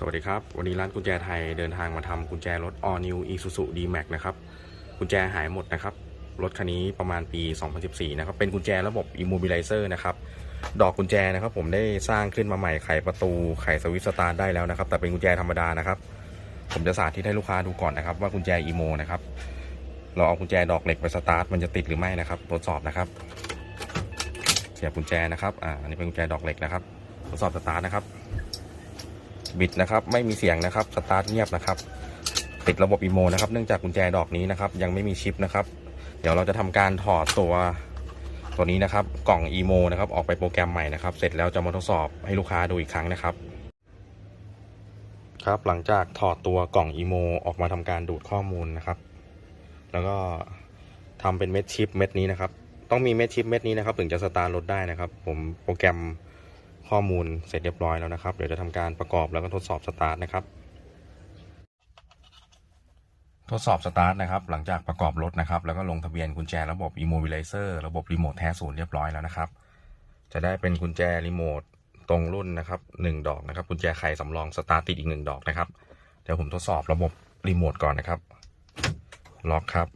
สวัสดีครับ วันนี้ร้านกุญแจไทยเดินทางมาทำกุญแจรถ All New Isuzu D-Max นะครับ กุญแจหายหมดนะครับ รถคันนี้ประมาณปี 2014 นะครับ เป็นกุญแจระบบ Immobilizer นะครับ ดอกกุญแจนะครับ ผมได้สร้างขึ้นมาใหม่ไขประตูไขสวิตช์สตาร์ได้แล้วนะครับ แต่เป็นกุญแจธรรมดานะครับ ผมจะสาธิตให้ลูกค้าดูก่อนนะครับ ว่ากุญแจ Imo นะครับ เราเอากุญแจดอกเหล็กไปสตาร์ทมันจะติดหรือไม่นะครับ ทดสอบนะครับ เสียบกุญแจนะครับ อ่า อันนี้เป็นกุญแจดอกเหล็กนะครับ ทดสอบสตาร์ทนะครับ บิดนะครับ ไม่มีเสียงนะครับสตาร์ทเงียบนะครับ ติดระบบอีโมนะครับเนื่องจากกุญแจดอกนี้นะครับ ยังไม่มีชิปนะครับ เดี๋ยวเราจะทำการถอดตัวตัวนี้นะครับ กล่องอีโมนะครับออกไปโปรแกรมใหม่นะครับ เสร็จแล้วจะมาทดสอบให้ลูกค้าดูอีกครั้งนะครับ ครับหลังจากถอดตัวกล่องอีโมออกมาทำการดูดข้อมูลนะครับ แล้วก็ทำเป็นเม็ดชิปเม็ดนี้นะครับ ต้องมีเม็ดชิปเม็ดนี้นะครับ ถึงจะสตาร์ทรถได้นะครับ ผมโปรแกรม ข้อมูลเสร็จเรียบร้อยแล้วนะครับ เดี๋ยวจะทำการประกอบแล้วก็ทดสอบสตาร์ทนะครับ ทดสอบสตาร์ทนะครับ หลังจากประกอบรถนะครับ แล้วก็ลงทะเบียนกุญแจระบบ Immobilizer ระบบรีโมทแท้ศูนย์เรียบร้อยแล้วนะครับ จะได้เป็นกุญแจรีโมทตรงรุ่นนะครับหนึ่งดอกนะครับกุญแจไขสำรองสตาร์ทติดอีกหนึ่งดอกนะครับ เดี๋ยวผมทดสอบระบบรีโมทก่อนนะครับ ล็อกครับ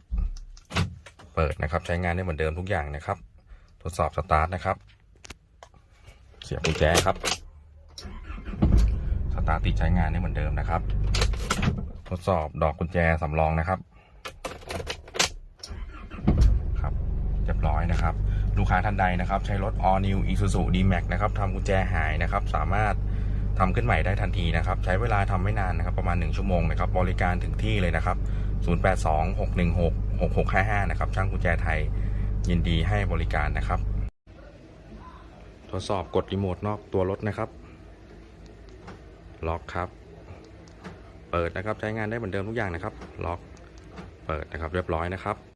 เปิดนะครับใช้งานได้เหมือนเดิมทุกอย่างนะครับ ทดสอบสตาร์ทนะครับ เสียบกุญแจครับ สตาร์ติดใช้งานได้เหมือนเดิมนะครับ ทดสอบดอกกุญแจสำรองนะครับ ครับเรียบร้อยนะครับ ลูกค้าท่านใดนะครับ ใช้รถ All New Isuzu D-Max นะครับทำกุญแจหายนะครับ สามารถทำขึ้นใหม่ได้ทันทีนะครับ ใช้เวลาทำไม่นานนะครับ ประมาณ 1 ชั่วโมงนะครับ บริการถึงที่เลยนะครับ 0826166655 นะครับ ช่างกุญแจไทยยินดีให้บริการนะครับ ทดสอบกดรีโมทนอกตัวรถนะครับ ล็อกครับ เปิดนะครับใช้งานได้เหมือนเดิมทุกอย่างนะครับ ล็อก เปิดนะครับเรียบร้อยนะครับ